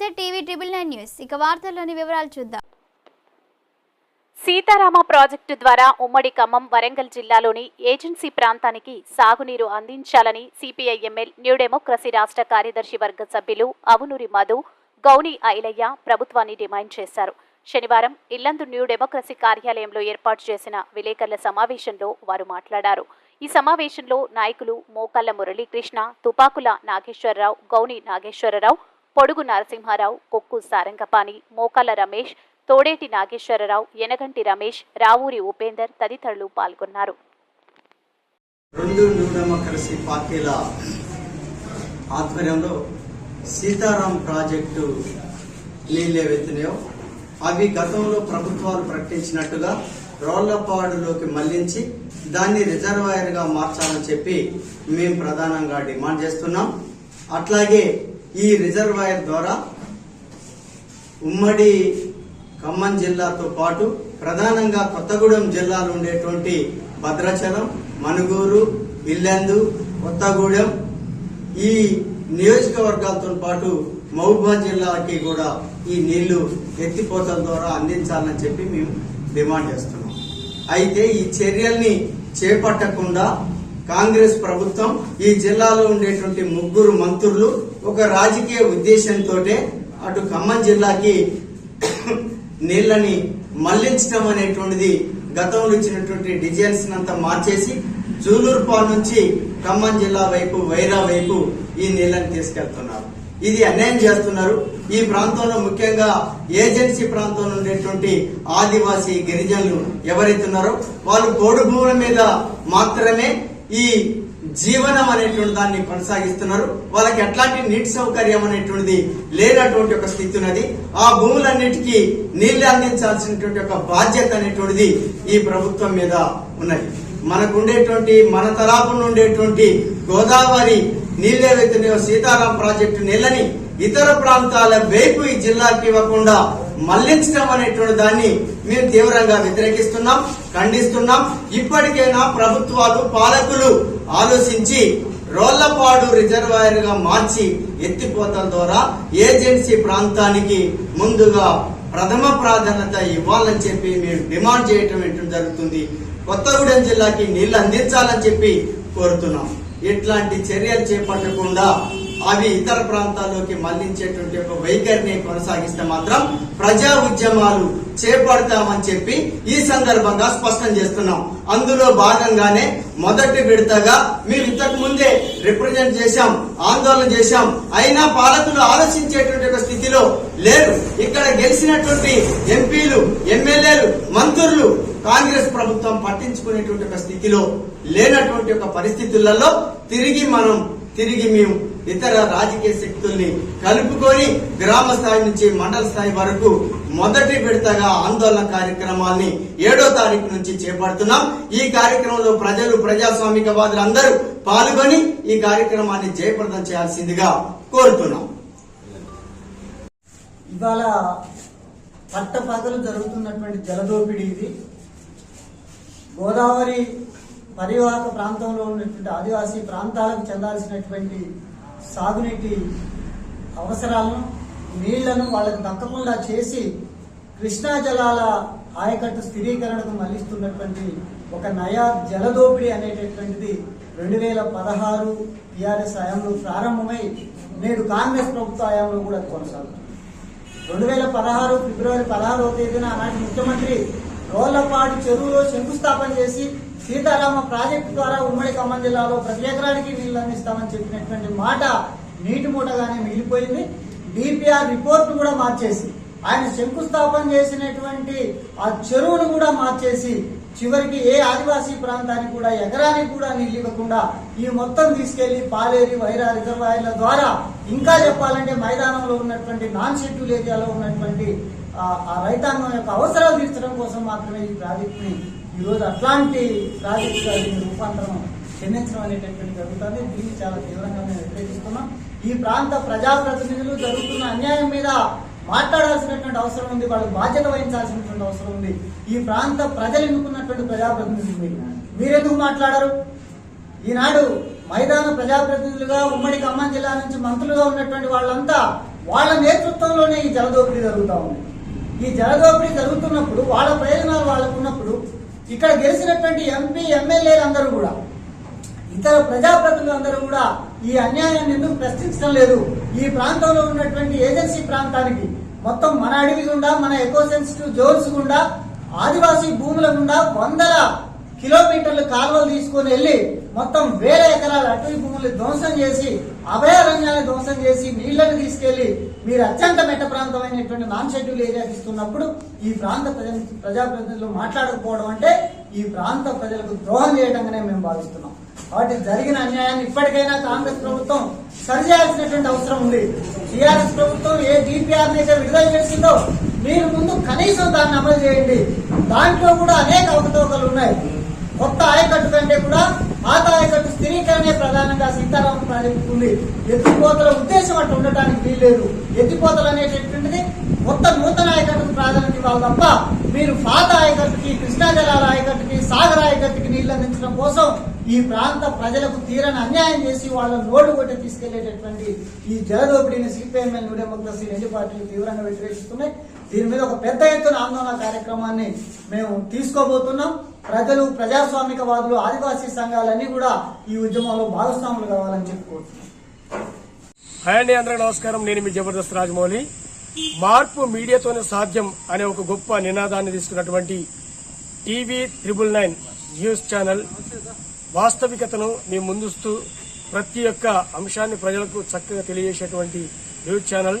నమస్తే TV triple nine news. ఇక వార్తల్లోని వివరాలు చూద్దాం. సీతారామ ప్రాజెక్టు ద్వారా ఉమ్మడి ఖమ్మం వరంగల్ జిల్లాలోని ఏజెన్సీ ప్రాంతానికి సాగునీరు అందించాలని సిపిఐ ఎంఎల్ న్యూ డెమోక్రసీ రాష్ట్ర కార్యదర్శి వర్గ సభ్యులు అవునూరి మధు గౌని ఐలయ్య ప్రభుత్వాన్ని డిమాండ్ చేశారు. శనివారం ఇల్లందు న్యూ డెమోక్రసీ కార్యాలయంలో ఏర్పాటు చేసిన విలేకరుల సమావేశంలో వారు మాట్లాడారు. ఈ సమావేశంలో నాయకులు మోకల్ల మురళీకృష్ణ తుపాకుల నాగేశ్వరరావు గౌని నాగేశ్వరరావు పొడుగు నరసింహారావు కొక్కు సారంగపాణి మోకాల రమేష్ తోడేటి నాగేశ్వరరావు యనగంటి రమేష్ రావూరి ఉపేందర్ తదితరులు పాల్గొన్నారు. రెండు పార్టీల ఆధ్వర్యంలో సీతారాం ప్రాజెక్టు నీళ్ళు ఏవైతున్నాయో అవి గతంలో ప్రభుత్వాలు ప్రకటించినట్టుగా రోళ్ళపాడులోకి మళ్ళించి దాన్ని రిజర్వాయర్గా మార్చాలని చెప్పి మేము ప్రధానంగా డిమాండ్ చేస్తున్నాం. అట్లాగే ఈ రిజర్వాయర్ ద్వారా ఉమ్మడి ఖమ్మం జిల్లాతో పాటు ప్రధానంగా కొత్తగూడెం జిల్లాలో ఉండేటువంటి భద్రాచలం మనుగూరు ఇల్లెందు కొత్తగూడెం ఈ నియోజకవర్గాలతో పాటు మహబూబాద్ జిల్లాకి కూడా ఈ నీళ్ళు ఎత్తిపోతల ద్వారా అందించాలని చెప్పి మేము డిమాండ్ చేస్తున్నాం. అయితే ఈ చర్యల్ని చేపట్టకుండా కాంగ్రెస్ ప్రభుత్వం ఈ జిల్లాలో ఉండేటువంటి ముగ్గురు మంత్రులు ఒక రాజకీయ ఉద్దేశంతో అటు ఖమ్మం జిల్లాకి నీళ్ళని మళ్ళించడం అనేటువంటిది గతంలో ఇచ్చినటువంటి డిజైన్స్ అంతా మార్చేసి జూలూరుపాల్ నుంచి ఖమ్మం జిల్లా వైపు వైరా వైపు ఈ నీళ్ళని తీసుకెళ్తున్నారు. ఇది అన్యాయం చేస్తున్నారు. ఈ ప్రాంతంలో ముఖ్యంగా ఏజెన్సీ ప్రాంతంలో ఉండేటువంటి ఆదివాసీ గిరిజనులు ఎవరైతే ఉన్నారో వాళ్ళు పోడు భూముల మీద మాత్రమే ఈ జీవనం అనేటువంటి దాన్ని కొనసాగిస్తున్నారు. వాళ్ళకి ఎట్లాంటి నీటి సౌకర్యం అనేటువంటిది లేనటువంటి ఒక స్థితి ఉన్నది. ఆ భూములన్నిటికీ నీళ్ళు అందించాల్సినటువంటి ఒక బాధ్యత అనేటువంటిది ఈ ప్రభుత్వం మీద ఉన్నది. మనకు ఉండేటువంటి మన తలాపున ఉండేటువంటి గోదావరి నీళ్ళు ఏవైతున్నాయో సీతారాం ప్రాజెక్టు నీళ్ళని ఇతర ప్రాంతాల వైపు ఈ జిల్లాకి ఇవ్వకుండా మళ్ళించడం అనేటువంటి దాన్ని మేము తీవ్రంగా వ్యతిరేకిస్తున్నాం ఖండిస్తున్నాం. ఇప్పటికైనా ప్రభుత్వాలు పాలకులు ఆలోచించి రోళ్ళపాడు రిజర్వాయర్గా మార్చి ఎత్తిపోతల ద్వారా ఏజెన్సీ ప్రాంతానికి ముందుగా ప్రథమ ప్రాధాన్యత ఇవ్వాలని చెప్పి మేము డిమాండ్ చేయటం ఏంటం జరుగుతుంది. కొత్తగూడెం జిల్లాకి నీళ్ళు అందించాలని చెప్పి కోరుతున్నాం. ఇట్లాంటి చర్యలు చేపట్టకుండా అవి ఇతర ప్రాంతాల్లోకి మళ్ళించేటువంటి ఒక వైఖరిని కొనసాగిస్తే మాత్రం ప్రజా ఉద్యమాలు చేపడతామని చెప్పి ఈ సందర్భంగా స్పష్టం చేస్తున్నాం. అందులో భాగంగానే మొదటి విడతగా మేము ఇంతకు ముందే రిప్రజెంట్ చేశాం ఆందోళన చేశాం. అయినా పాలకులు ఆలోచించేటువంటి ఒక స్థితిలో లేరు. ఇక్కడ గెలిచినటువంటి ఎంపీలు ఎమ్మెల్యేలు మంత్రులు కాంగ్రెస్ ప్రభుత్వం పట్టించుకునేటువంటి ఒక స్థితిలో లేనటువంటి ఒక పరిస్థితులలో తిరిగి మనం తిరిగి మేము ఇతర రాజకీయ శక్తుల్ని కలుపుకొని గ్రామ స్థాయి నుంచి మండల స్థాయి వరకు మొదటి విడతగా ఆందోళన కార్యక్రమాన్ని ఏడో తారీఖు నుంచి చేపడుతున్నాం. ఈ కార్యక్రమంలో ప్రజలు ప్రజాస్వామికవాదులు అందరూ పాల్గొని ఈ కార్యక్రమాన్ని జయప్రదం చేయాల్సిందిగా కోరుతున్నాం. ఇవాళ పట్ట పగలు జరుగుతున్నటువంటి జలదోపిడీ ఇది. గోదావరి పరివాహక ప్రాంతంలో ఉన్నటువంటి ఆదివాసీ ప్రాంతాలకు చెందాల్సినటువంటి సాగునీటి అవసరాలను నీళ్ళను వాళ్ళకు దక్కకుండా చేసి కృష్ణా జలాల ఆయకట్టు స్థిరీకరణకు మళ్ళిస్తున్నటువంటి ఒక నయా జలదోపిడీ అనేటటువంటిది రెండు వేల పదహారు టీఆర్ఎస్ హయాంలో ప్రారంభమై నేడు కాంగ్రెస్ ప్రభుత్వ హయాంలో కూడా కొనసాగుతుంది. రెండు వేల పదహారు ఫిబ్రవరి పదహారవ తేదీన ఆనాటి ముఖ్యమంత్రి రోళ్ళపాడు చెరువులో శంకుస్థాపన చేసి సీతారామ ప్రాజెక్టు ద్వారా ఉమ్మడి ఖమ్మం జిల్లాలో ప్రతి ఎకరానికి నీళ్ళు అందిస్తామని చెప్పినటువంటి మాట నీటి మూటగానే మిగిలిపోయింది. డిపిఆర్ రిపోర్ట్ కూడా మార్చేసి ఆయన శంకుస్థాపన చేసినటువంటి ఆ చెరువును కూడా మార్చేసి చివరికి ఏ ఆదివాసీ ప్రాంతానికి కూడా ఎకరానికి కూడా నీళ్ళు ఇవ్వకుండా ఈ మొత్తం తీసుకెళ్ళి పాలేరి వైరా రిజర్వాయర్ల ద్వారా ఇంకా చెప్పాలంటే మైదానంలో ఉన్నటువంటి నాన్ షెడ్యూల్ ఏరియాలో ఉన్నటువంటి ఆ- రైతాంగం యొక్క అవసరాలు తీర్చడం కోసం మాత్రమే ఈ ప్రాజెక్టుని ఈ రోజు అట్లాంటి ప్రాజెక్టుగా రూపాంతరం చెందించడం అనేటటువంటి జరుగుతుంది. దీన్ని చాలా తీవ్రంగా మేము వ్యతిరేకిస్తున్నాం. ఈ ప్రాంత ప్రజాప్రతినిధులు జరుగుతున్న అన్యాయం మీద మాట్లాడాల్సినటువంటి అవసరం ఉంది. వాళ్ళు బాధ్యత వహించాల్సినటువంటి అవసరం ఉంది. ఈ ప్రాంత ప్రజలు ఎన్నుకున్నటువంటి ప్రజాప్రతినిధులు మీరు మీరెందుకు మాట్లాడరు? ఈనాడు మైదాన ప్రజాప్రతినిధులుగా ఉమ్మడి ఖమ్మం జిల్లా నుంచి మంత్రులుగా ఉన్నటువంటి వాళ్ళంతా వాళ్ళ నేతృత్వంలోనే ఈ జలదోపిడీ జరుగుతూ ఉంది. ఈ జలదోపిడీ జరుగుతున్నప్పుడు వాళ్ళ ప్రయోజనాలు వాళ్ళకున్నప్పుడు ఇక్కడ గెలిచినటువంటి ఎంపీ ఎమ్మెల్యేలు అందరూ కూడా ఇతర ప్రజాప్రతినిధులందరూ కూడా ఈ అన్యాయాన్ని ఎందుకు ప్రశ్నించడం లేదు? ఈ ప్రాంతంలో ఉన్నటువంటి ఏజెన్సీ ప్రాంతానికి మొత్తం మన అడవి గుండా మన ఎకో సెన్సిటివ్ జోన్స్ గుండా ఆదివాసీ భూముల గుండా వందల కిలోమీటర్లు కాలువలు తీసుకొని వెళ్ళి మొత్తం వేల ఎకరాల అటవీ భూములు ధ్వంసం చేసి అభయారణ్యాన్ని ధ్వంసం చేసి నీళ్ళను తీసుకెళ్ళి మీరు అత్యంత మెట్ట ప్రాంతమైనటువంటి నాన్ షెడ్యూల్ ఏరియాకి ఇస్తున్నప్పుడు ఈ ప్రాంత ప్రజా ప్రజాప్రతినిధులు మాట్లాడకపోవడం అంటే ఈ ప్రాంత ప్రజలకు ద్రోహం చేయడంగానే మేము భావిస్తున్నాం. కాబట్టి జరిగిన అన్యాయాన్ని ఇప్పటికైనా కాంగ్రెస్ ప్రభుత్వం సరిచేయాల్సినటువంటి అవసరం ఉంది. టీఆర్ఎస్ ప్రభుత్వం ఏ డిపిఆర్ అయితే విడుదల చేసిందో మీరు ముందు కనీసం దాన్ని అమలు చేయండి. దాంట్లో కూడా అనేక అవకతవకలు ఉన్నాయి. కొత్త ఆయకట్టు కంటే కూడా పాత ఆయకట్టు స్థిరీకరణే ప్రధానంగా సీతారామ ప్రాజెక్టు ఉంది ఎత్తిపోతల ఉద్దేశం అట్లా ఉండటానికి వీల్లేదు. ఎత్తిపోతలు అనేటటువంటిది కొత్త నూతన ఆయకట్టుకు ప్రాధాన్యత ఇవ్వాలి తప్ప మీరు పాత ఆయకట్టుకి కృష్ణా జలాల ఆయకట్టుకి సాగర్ ఆయకట్టుకి నీళ్ళు అందించడం కోసం ఈ ప్రాంత ప్రజలకు తీరని అన్యాయం చేసి వాళ్ళ నోటు కొట్టి తీసుకెళ్ళేటటువంటి ఈ జలదోపిడీని సిపిఎంఎల్ నూడెమోక్రసీ రెండు పార్టీలు తీవ్రంగా వ్యతిరేకిస్తున్నాయి. దీని మీద ఒక పెద్ద ఎత్తున ఆందోళన కార్యక్రమాన్ని మేము తీసుకోబోతున్నాం. ప్రజలు ప్రజాస్వామికవాదులు ఆదివాసీ సంఘాలన్నీ కూడా ఈ ఉద్యమంలో భాగస్వాములు కావాలని చెప్పుకోవచ్చు. హాయ్ అండి అందరికీ నమస్కారం. నేను మీ జబర్దస్త్ రాజమౌళి. మార్పు మీడియాతోనే సాధ్యం అనే ఒక గొప్ప నినాదాన్ని తీసుకున్నటువంటి TV triple nine news channel వాస్తవికతను మీ ముందుస్తూ ప్రతి ఒక్క అంశాన్ని ప్రజలకు చక్కగా తెలియజేసేటువంటి news channel.